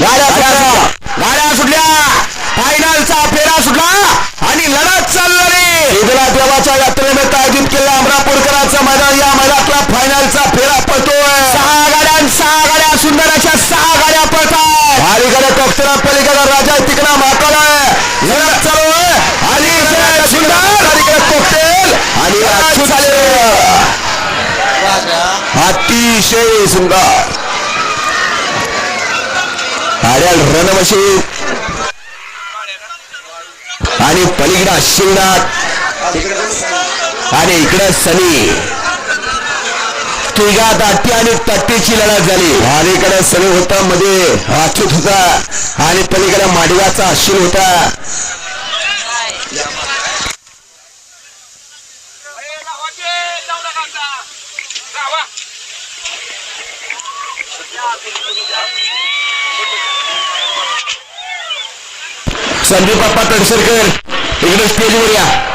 गाड्या सुटल्या. गाड्या सुटल्या. फायनलचा फेरा सुटला आणि लढत चालली ईदला देवाच्या यात्रेनिमित्त आयोजित केलेल्या अमरापूरकरांचं मैदान या मैदानातला फायनलचा फेरा पळतोय. सहा गाड्या सहा गाड्या सुंदर अशा सहा गाड्या पळतात. अलीकडे टोकतरा पलीकडे राजा तिकडा आहे. लढत चालू आहे. आणि सुंदर. अलीकडे कोकटेल आणि अतिशय सुंदर. आड्याल रणवशी. आणि पलीकडं शिवनाथ आणि इकडं सनी. तिघा दाटी आणि तट्टीची लढत झाली. अलीकडे सनी होता मध्ये अच्युत होता. आणि पलीकडे माडव्याचा अश्विन होता. संदीप बाप्पा तडसरकर इकडे स्टेजवर या